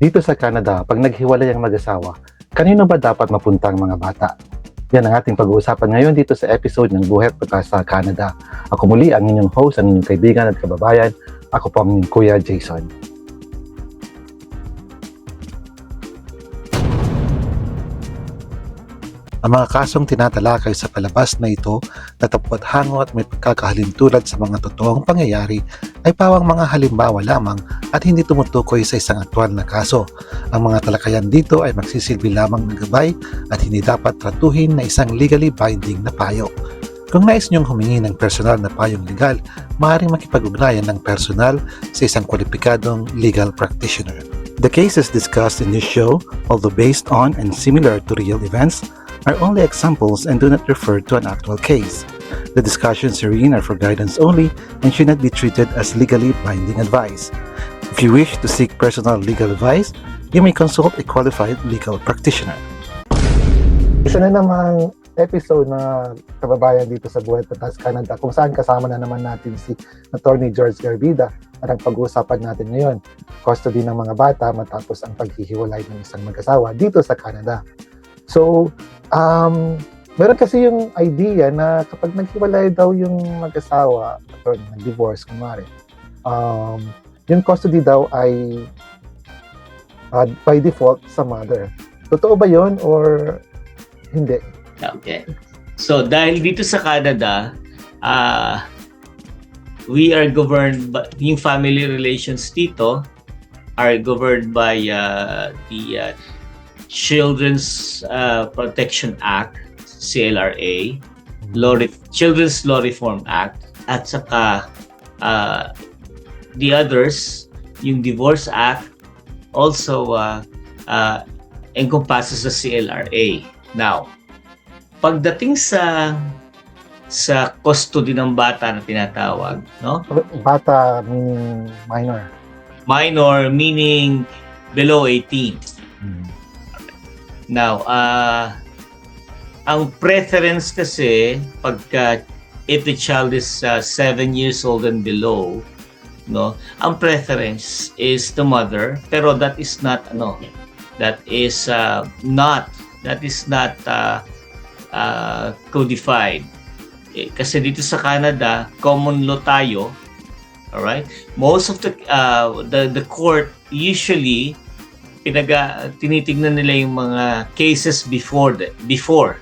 Dito sa Canada, pag naghiwalay ang mag-asawa, kanino ba dapat mapunta ang mga bata? Yan ang ating pag-uusapan ngayon dito sa episode ng Buhay at Pagkas sa Canada. Ako muli ang inyong host, ang inyong kaibigan at kababayan. Ako po ang inyong Kuya Jason. Ang mga kasong tinatalakay sa palabas na ito natapot hango at may pagkakahalintulad sa mga totoong pangyayari ay pawang mga halimbawa lamang at hindi tumutukoy sa isang aktwal na kaso. Ang mga talakayan dito ay magsisilbi lamang ng gabay at hindi dapat tratuhin na isang legally binding na payo. Kung nais niyong humingi ng personal na payong legal, maaaring makipag-ugnayan ng personal sa isang kwalipikadong legal practitioner. The cases discussed in this show, although based on and similar to real events, are only examples and do not refer to an actual case. The discussions herein are for guidance only and should not be treated as legally binding advice. If you wish to seek personal legal advice, you may consult a qualified legal practitioner. Isa na namang episode na kababayan dito sa Buhay Patas Canada kung saan kasama na naman natin si Attorney George Garbida at ang pag-uusapan natin ngayon, custody ng mga bata matapos ang paghihiwalay ng isang mag-asawa dito sa Canada. So, um, meron kasi yung idea na kapag naghiwalay daw yung mag-asawa or nag-divorce, kumari, um, yung custody daw ay uh, by default sa mother. Totoo ba yon or hindi? Okay. So dahil dito sa Canada, ah we are governed by yung family relations dito are governed by uh, the uh, Children's uh, Protection Act, CLRA, Law Re- Children's Law Reform Act, at saka uh, the others, yung Divorce Act, also uh, uh, encompasses the CLRA. Now, pagdating sa sa custody ng bata na tinatawag, no? Bata meaning minor. Minor meaning below 18. Now, uh, ang preference kasi pagka if the child is 7 years old and below, no, ang preference is the mother, pero that is not ano, that is uh, not that is not uh, uh, codified. Eh, kasi dito sa Canada, common law tayo. All right? Most of the uh, the the court usually pinaga tinitingnan nila yung mga cases before the, before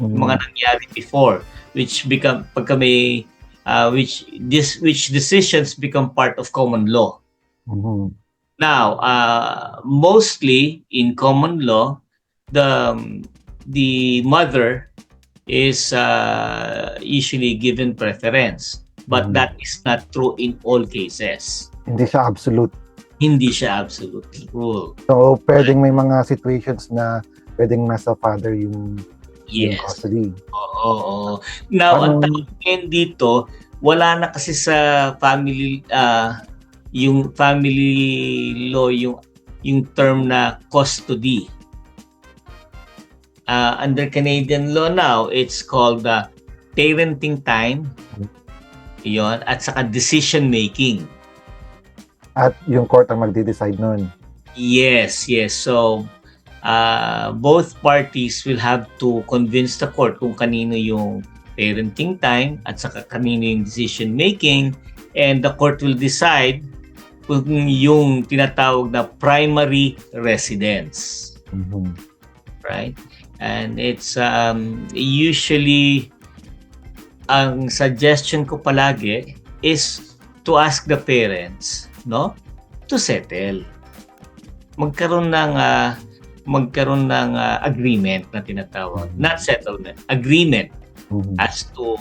Mm. mga nangyari before which become pagka may uh, which this which decisions become part of common law Mhm. now uh, mostly in common law the the mother is uh, usually given preference but Mhm. that is not true in all cases Hindi siya absolute. Hindi siya absolute rule So, pwedeng may mga situations na pwedeng nasa father yung, yung yes custody. Oo. oo. Now, ang tawag dito, wala na kasi sa family ah yung family law yung yung term na custody. Ah, under Canadian law now, it's called the parenting time. Yon at saka decision making. At yung court ang magde-decide nun. Yes, yes. So, uh, both parties will have to convince the court kung kanino yung parenting time at saka kanino yung decision making and the court will decide kung yung tinatawag na primary residence, Mhm. right? And it's um, usually ang suggestion ko palagi is to ask the parents, no? To settle magkaroon ng ah, magkaroon ng ah, agreement na tinatawag. Not settlement, agreement Mhm. as to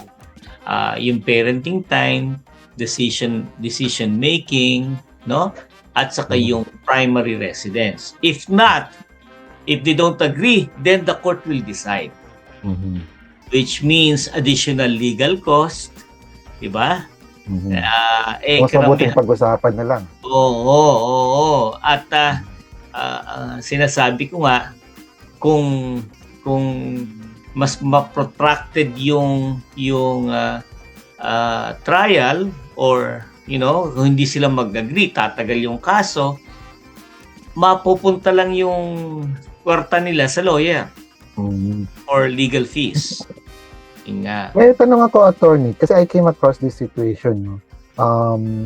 ah, yung parenting time, decision decision making, no? At saka Mhm. yung primary residence. If not, if they don't agree, then the court will decide, Mhm. which means additional legal cost, 'di ba? Mhm. Ah, eh Mas mabuting pag-usapan na lang. Oo, oo, oo. At ah, ah, sinasabi ko nga kung kung mas ma-protracted yung yung ah, ah, trial or you know, kung hindi sila mag-agree, tatagal yung kaso, mapupunta lang yung kwarta nila sa lawyer Mm. or legal fees. Yun nga. May tanong ako, attorney, kasi I came across this situation, no? Um,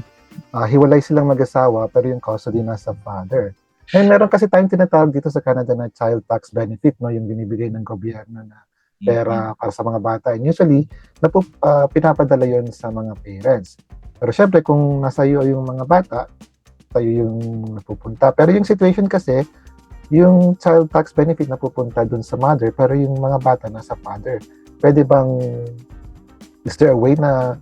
ah, hiwalay silang mag-asawa, pero yung custody nasa father. Ngayon, meron kasi tayong tinatawag dito sa Canada na child tax benefit, no? Yung binibigay ng gobyerno na pera para sa mga bata. And usually, napu, ah, pinapadala yon sa mga parents. Pero syempre, kung nasa iyo yung mga bata, tayo yung napupunta. Pero yung situation kasi, yung child tax benefit napupunta dun sa mother, pero yung mga bata nasa father. Pwede bang, is there a way na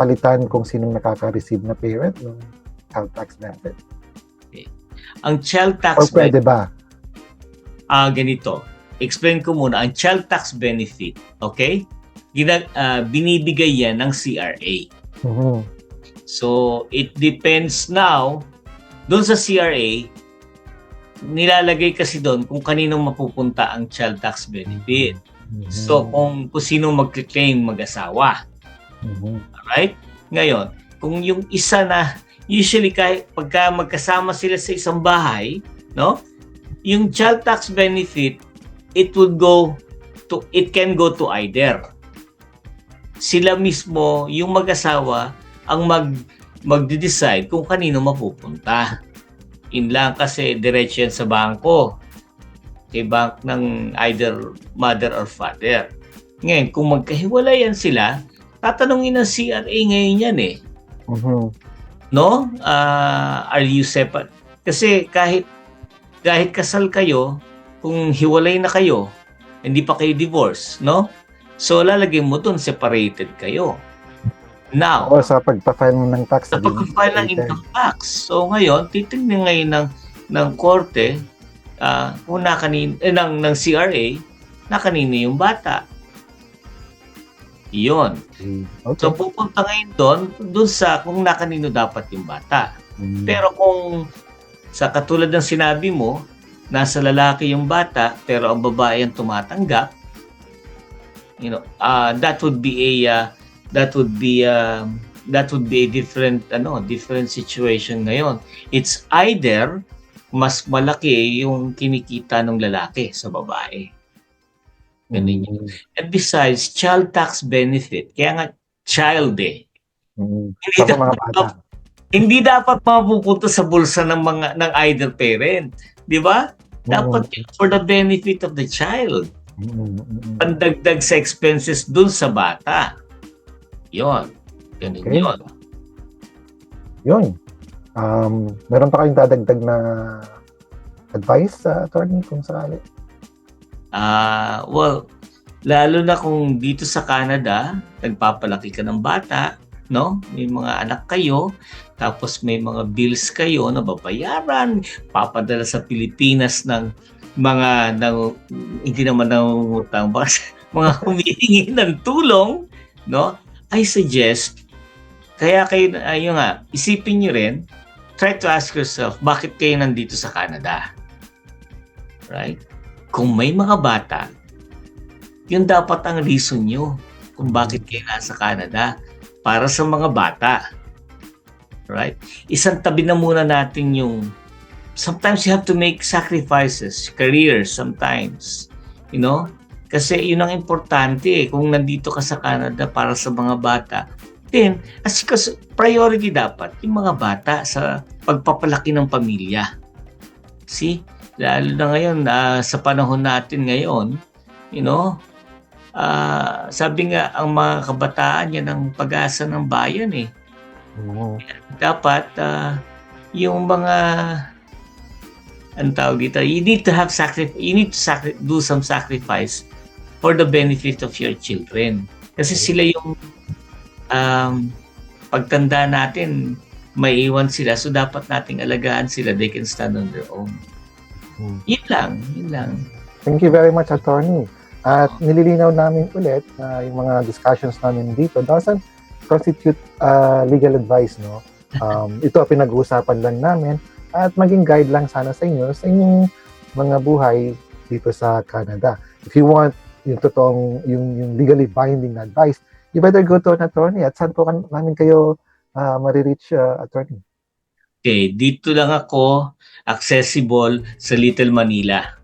palitan kung sinong nakaka-receive na parent ng child tax benefit? Ang child tax pwede ba? ah ganito. Explain ko muna ang child tax benefit, okay? Gina, ah, binibigay yan ng CRA. Mhm. So, it depends now doon sa CRA nilalagay kasi doon kung kanino mapupunta ang child tax benefit. Mhm. So, kung, kung sino mag-claim mag-asawa. Mhm. Alright? Ngayon, kung yung isa na, usually kahit pagka magkasama sila sa isang bahay, no? Yung child tax benefit, it would go to, it can go to either. Sila mismo, yung mag-asawa, ang mag, magde-decide kung kanino mapupunta. In lang kasi diretso yan sa bangko. Kay bank ng either mother or father. Ngayon, kung magkahiwalayan sila, tatanungin ng CRA ngayon yan eh. Mhm. No? Ah, are you separate? Kasi kahit kahit kasal kayo, kung hiwalay na kayo, hindi pa kayo divorce, no? So lalagay mo doon separated kayo. Now, O sa pagpa-file mo ng tax. sa pag-file ng income tax. So ngayon, titingnan ngayon ng ng korte ah kung na kanin eh, ng ng CRA na kanino yung bata. Iyon. Okay. So pupunta ngayon doon, doon sa kung na kanino dapat yung bata. Mhm. Pero kung sa katulad ng sinabi mo, nasa lalaki yung bata pero ang babae ang tumatanggap, you know, uh, that would be a uh, that would be uh, that would be a different ano, different situation ngayon. It's either mas malaki yung kinikita ng lalaki sa babae. Ganun yun. And besides, child tax benefit, kaya nga child eh. Mhm. Hindi Sa mga bata. hindi dapat mapupunta sa bulsa ng mga ng either parent, 'di ba? Dapat for the benefit of the child, Mhm. Mhm. pandagdag sa expenses dun sa bata. 'Yon. Ganun Okay. 'yon. Yun. Um, meron pa kayong dadagdag na advice sa attorney kung sakali? Ah, well, lalo na kung dito sa Canada, nagpapalaki ka ng bata, no? May mga anak kayo, tapos may mga bills kayo na babayaran, papadala sa Pilipinas ng mga ng hindi naman nangungutang ba mga humihingi ng tulong, no? I suggest kaya kayo ayun nga, isipin niyo rin, try to ask yourself, bakit kayo nandito sa Canada? Right? Kung may mga bata, yun dapat ang reason nyo kung bakit kayo nasa Canada para sa mga bata. Right? Isang tabi na muna natin yung sometimes you have to make sacrifices, careers sometimes. You know? Kasi yun ang importante eh. Kung nandito ka sa Canada para sa mga bata, then, as because priority dapat yung mga bata sa pagpapalaki ng pamilya. See? Lalo na ngayon, ah, sa panahon natin ngayon, you know, ah, sabi nga, ang mga kabataan yan ang pag-asa ng bayan eh Mhm. dapat ah, yung mga ang tawag dito, you need to have sacrifice, you need to sacri- do some sacrifice for the benefit of your children. Kasi sila yung um, pagtanda natin, may iwan sila, so dapat nating alagaan sila, they can stand on their own. Hmm. Yun lang, yun lang. Thank you very much, attorney. At nililinaw namin ulit na yung mga discussions namin dito doesn't constitute uh, legal advice, no? Um, ito ang pinag-uusapan lang namin at maging guide lang sana sa inyo sa inyong mga buhay dito sa Canada. If you want yung totoong, yung, yung legally binding na advice, you better go to an attorney. At saan po kan- namin kayo uh, marireach, uh, attorney? Okay, dito lang ako accessible sa Little Manila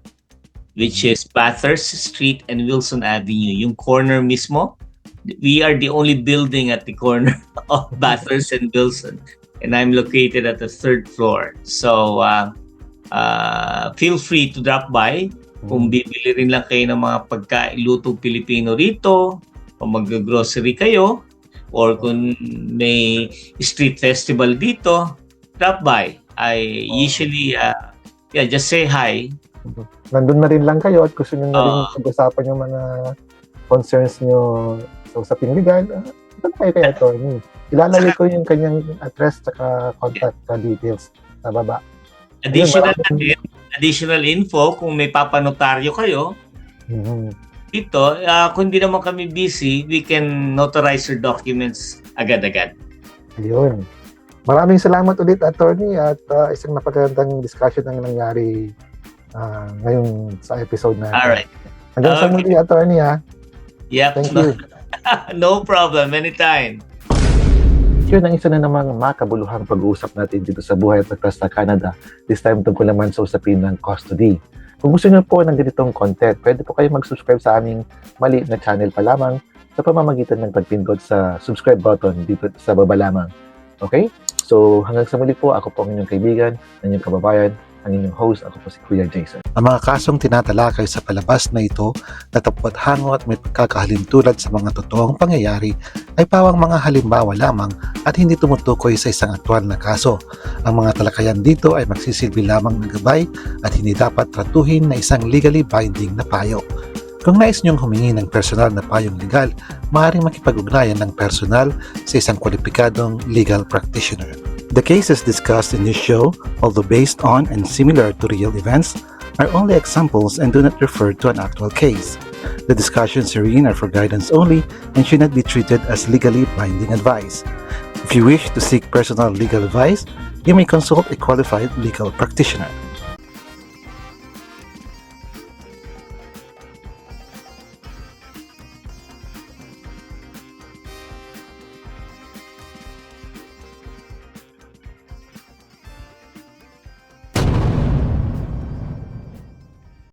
which is Bathurst Street and Wilson Avenue, yung corner mismo. We are the only building at the corner of Bathurst and Wilson and I'm located at the third floor. So uh, uh, feel free to drop by kung bibili rin lang kayo ng mga pagkain lutong Pilipino rito o mag-grocery kayo or kung may street festival dito, drop by. I usually, uh, yeah, just say hi. nandun na rin lang kayo at gusto nyo na rin Oo. pag-usapan yung mga concerns nyo sa usaping legal, uh, doon kayo kay attorney. Ilalagay ko yung kanyang address at contact uh, details sa baba. Additional, Ayun, additional info kung may papanotaryo kayo Mhm. Dito, uh, kung di naman kami busy, we can notarize your documents agad-agad. Ayun. Maraming salamat ulit, attorney, at uh, isang napagandang discussion ang nangyari uh, ngayon sa episode natin. Alright. Hanggang sa Okay. muli, attorney, ha? Yep. Thank you. no problem. Anytime. Yun ang isa na namang makabuluhang pag-uusap natin dito sa Buhay at Pagkas sa Canada. This time tungkol naman sa usapin ng custody. Kung gusto niyo po ng ganitong content, pwede po kayo mag-subscribe sa aming maliit na channel pa lamang sa pamamagitan ng pagpindot sa subscribe button dito sa baba lamang. Okay? So hanggang sa muli po, ako po ang inyong kaibigan, ang inyong kababayan, ang inyong host, ako po si Kuya Jason. Ang mga kasong tinatalakay sa palabas na ito na tapot hango at may pagkakahalintulad sa mga totoong pangyayari ay pawang mga halimbawa lamang at hindi tumutukoy sa isang aktwal na kaso. Ang mga talakayan dito ay magsisilbi lamang ng gabay at hindi dapat tratuhin na isang legally binding na payo. Kung nais niyong humingi ng personal na payong legal, maaaring makipag-ugnayan ng personal sa isang kwalipikadong legal practitioner. The cases discussed in this show, although based on and similar to real events, are only examples and do not refer to an actual case. The discussions herein are for guidance only and should not be treated as legally binding advice. If you wish to seek personal legal advice, you may consult a qualified legal practitioner.